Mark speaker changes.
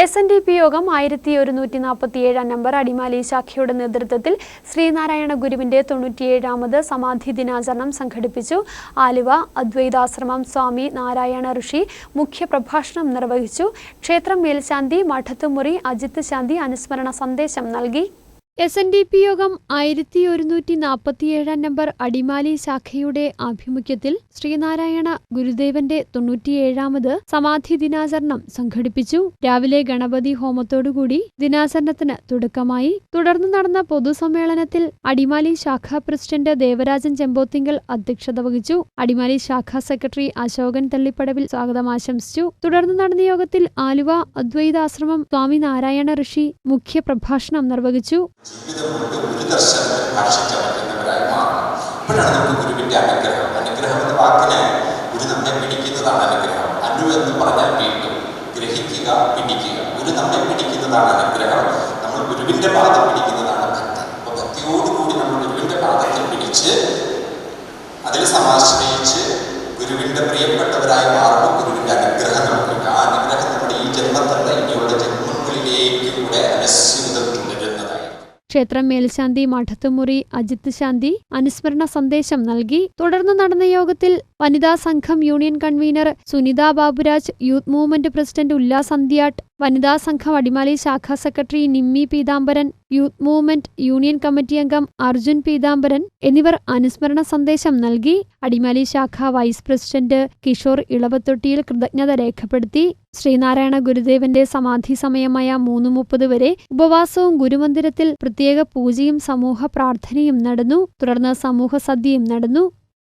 Speaker 1: S N D P യോഗം ആയിരത്തി ഒരുന്നൂറ്റി നാൽപ്പത്തിയേഴാം നമ്പർ അടിമാലി ശാഖയുടെ നേതൃത്വത്തിൽ ശ്രീനാരായണ ഗുരുവിന്റെ തൊണ്ണൂറ്റിയേഴാമത് സമാധി ദിനാചരണം സംഘടിപ്പിച്ചു. ആലുവ അദ്വൈതാശ്രമം സ്വാമി നാരായണ ഋഷി മുഖ്യപ്രഭാഷണം നിർവഹിച്ചു. ക്ഷേത്രം മേൽശാന്തി മഠത്തുമുറി അജിത് ശാന്തി അനുസ്മരണ സന്ദേശം നൽകി. എസ് എൻ ഡി പി യോഗം ആയിരത്തി ഒരുന്നൂറ്റി നാൽപ്പത്തിയേഴാം നമ്പർ അടിമാലി ശാഖയുടെ ആഭിമുഖ്യത്തിൽ ശ്രീനാരായണ ഗുരുദേവന്റെ തൊണ്ണൂറ്റിയേഴാമത് സമാധി ദിനാചരണം സംഘടിപ്പിച്ചു. രാവിലെ ഗണപതി ഹോമത്തോടുകൂടി ദിനാചരണത്തിന് തുടക്കമായി. തുടർന്ന് നടന്ന പൊതുസമ്മേളനത്തിൽ അടിമാലി ശാഖ പ്രസിഡന്റ് ദേവരാജൻ ചെമ്പോത്തിങ്കൽ അധ്യക്ഷത വഹിച്ചു. അടിമാലി ശാഖാ സെക്രട്ടറി അശോകൻ തള്ളിപ്പടവിൽ സ്വാഗതം ആശംസിച്ചു. തുടർന്ന് നടന്ന യോഗത്തിൽ ആലുവ അദ്വൈതാശ്രമം സ്വാമി നാരായണ ഋഷി മുഖ്യപ്രഭാഷണം നിർവഹിച്ചു.
Speaker 2: ജീവിതം കൊണ്ട് ഒരു ദർശനത്തിൽ ഭാഷിച്ച പറ്റുന്നവരായി മാറണം. ഇപ്പോഴാണ് നമുക്ക് ഗുരുവിന്റെ അനുഗ്രഹം. അനുഗ്രഹം എന്ന വാക്കിന് ഗുരു നമ്മെ പിടിക്കുന്നതാണ് അനുഗ്രഹം. അനു എന്ന് പറഞ്ഞാൽ വീണ്ടും ഗ്രഹിക്കുക പിടിക്കുക. ഗുരു നമ്മെ പിടിക്കുന്നതാണ് അനുഗ്രഹം. നമ്മൾ ഗുരുവിന്റെ പാദം പിടിക്കുന്നതാണ് ഭക്തി. അപ്പൊ ഭക്തിയോടുകൂടി നമ്മൾ ഗുരുവിന്റെ പാദത്തിൽ പിടിച്ച് അതിൽ സമാശ്രയിച്ച് ഗുരുവിന്റെ പ്രിയപ്പെട്ടവരായി മാറുമ്പോൾ ഗുരുവിന്റെ അനുഗ്രഹം നമുക്ക് ആ അനുഗ്രഹം നമ്മുടെ ഈ ജന്മത്തല്ല ഇനിയുള്ള ജന്മങ്ങളിലേക്ക് കൂടെ അനസ്യൂതം
Speaker 1: ക്ഷേത്രം മേൽശാന്തി മഠത്തുമുറി അജിത് ശാന്തി അനുസ്മരണ സന്ദേശം നൽകി. തുടർന്ന് നടന്ന യോഗത്തിൽ വനിതാ സംഘം union convener Sunitha Baburaj youth movement president Ullas Anthyattu വനിതാ സംഘം അടിമാലി ശാഖാ secretary Nimmi Peethambaran youth movement union committee അംഗം അർജുൻ പീതാംബരൻ എന്നിവർ അനുസ്മരണ സന്ദേശം നൽകി. അടിമാലി ശാഖ വൈസ് പ്രസിഡന്റ് കിഷോർ ഇളവത്തൊട്ടിയിൽ കൃതജ്ഞത രേഖപ്പെടുത്തി. ശ്രീനാരായണ ഗുരുദേവന്റെ സമാധി സമയമായ മൂന്ന് മുപ്പത് വരെ ഉപവാസവും ഗുരുമന്ദിരത്തിൽ പ്രത്യേക പൂജയും സമൂഹ പ്രാർത്ഥനയും നടന്നു. തുടർന്ന് സമൂഹ സദ്യയും നടന്നു.